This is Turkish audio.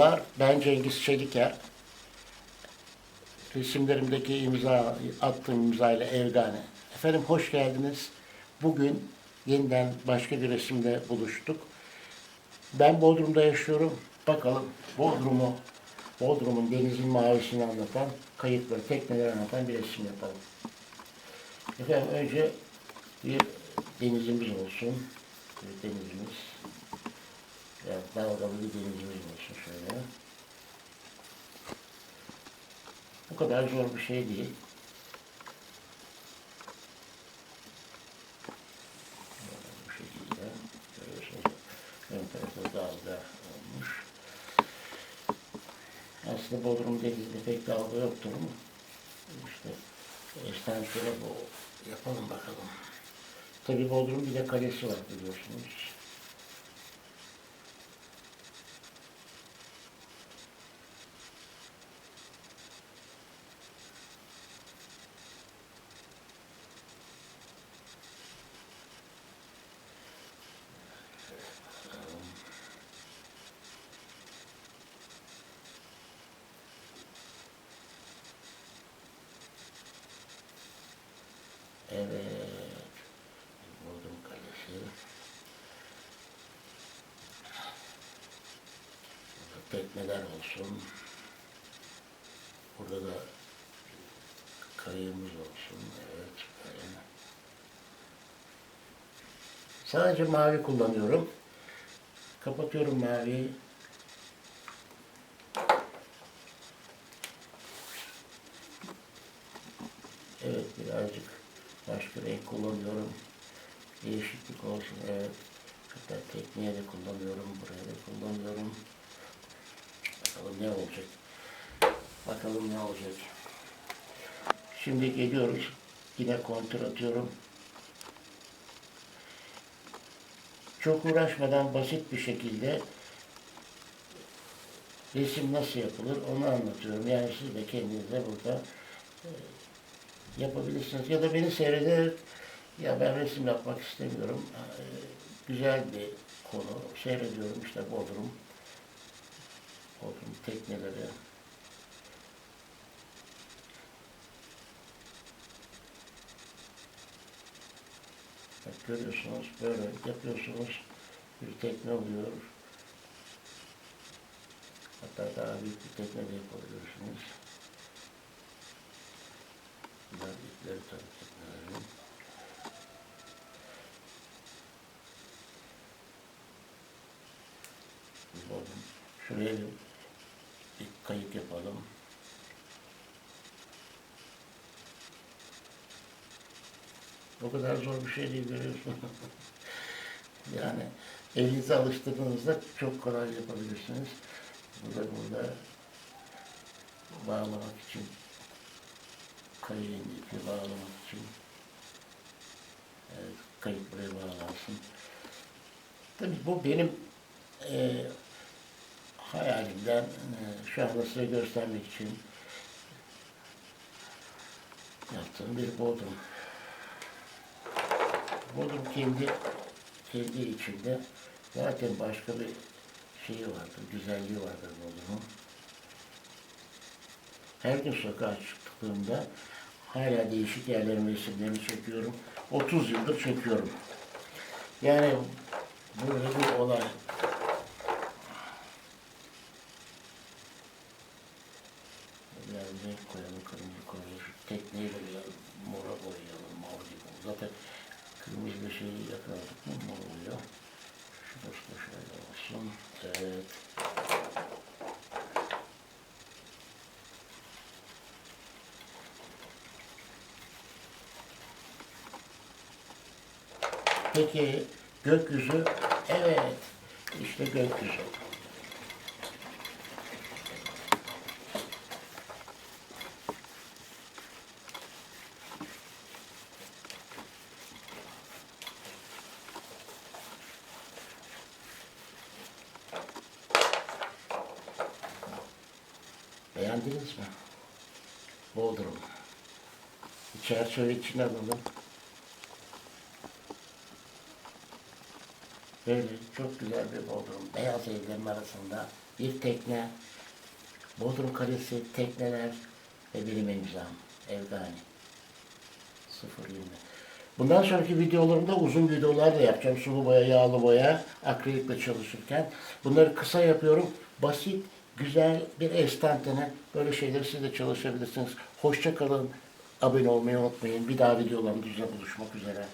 Merhabalar, ben Cengiz Çeliker. Resimlerimdeki imza, attığım imzayla Evgane. Efendim hoş geldiniz. Bugün yeniden başka bir resimde buluştuk. Ben Bodrum'da yaşıyorum. Bakalım Bodrum'u, Bodrum'un denizin mavisini anlatan, kayıkları, tekneleri anlatan bir resim yapalım. Efendim önce bir denizimiz olsun. Bir denizimiz. Biraz dalgalı bir denizimiz olsun şöyle. Bu kadar zor bir şey değil. Bu şekilde görüyorsunuz. Ön tarafta dalga olmuş. Aslında Bodrum denizinde pek dalga yoktur ama işte estansiyle bu yapalım bakalım. Tabii Bodrum bir de kalesi var biliyorsunuz. Evet. Bodrum Kalesi. Burada tekneler olsun. Burada da kayığımız olsun. Evet. Böyle. Sadece mavi kullanıyorum. Kapatıyorum maviyi. Evet birazcık başka renk kullanıyorum. Değişiklik olsun evet. Hatta tekniğe de kullanıyorum, buraya da kullanıyorum. Bakalım ne olacak. Bakalım ne olacak. Şimdi geliyoruz. Yine kontür atıyorum. Çok uğraşmadan basit bir şekilde resim nasıl yapılır onu anlatıyorum. Yani siz de kendinize burada yapabilirsiniz. Ya da beni seyrederek ya ben resim yapmak istemiyorum. Ee, güzel bir konu. Seyrediyorum işte Bodrum. Bodrum tekneleri. Bak görüyorsunuz böyle yapıyorsunuz. Bir tekne oluyor. Hatta daha büyük bir tekne de yapabilirsiniz. Bunlar ipleri tabii teknelerin. Şuraya bir kayık yapalım. O kadar zor bir şey değil görüyorsun. yani elinizi alıştırdığınızda çok kolay yapabilirsiniz. Burada burada bağlamak için kayığın ipi bağlamak için evet, kayık buraya bağlansın. Tabii bu benim e, hayalimden e, şu anda size göstermek için yaptığım bir bodrum. Bodrum kendi kendi içinde zaten başka bir şeyi vardır, güzelliği vardır Bodrum'un. Her gün sokağa çıktığımda hala değişik yerlerin resimlerini çekiyorum. 30 yıldır çekiyorum. Yani böyle bir olay. Biraz renk koyalım, kırmızı koyalım. Tekneyi de mora boyayalım, mor gibi. Zaten kırmızı bir şeyi yakaladık mı mor oluyor. Şurası da şöyle olsun. Evet. Peki gökyüzü? Evet. İşte gökyüzü. Beğendiniz mi? Bodrum. Bir çerçeve içine alalım. Böyle çok güzel bir Bodrum. Beyaz evlerin arasında bir tekne, Bodrum Kalesi, tekneler ve benim imzam. Evgani. 0.20. Bundan sonraki videolarımda uzun videolar da yapacağım. Sulu boya, yağlı boya, akrilikle çalışırken. Bunları kısa yapıyorum. Basit, güzel bir estantene böyle şeyleri siz de çalışabilirsiniz. Hoşça kalın. Abone olmayı unutmayın. Bir daha videolarımızda buluşmak üzere.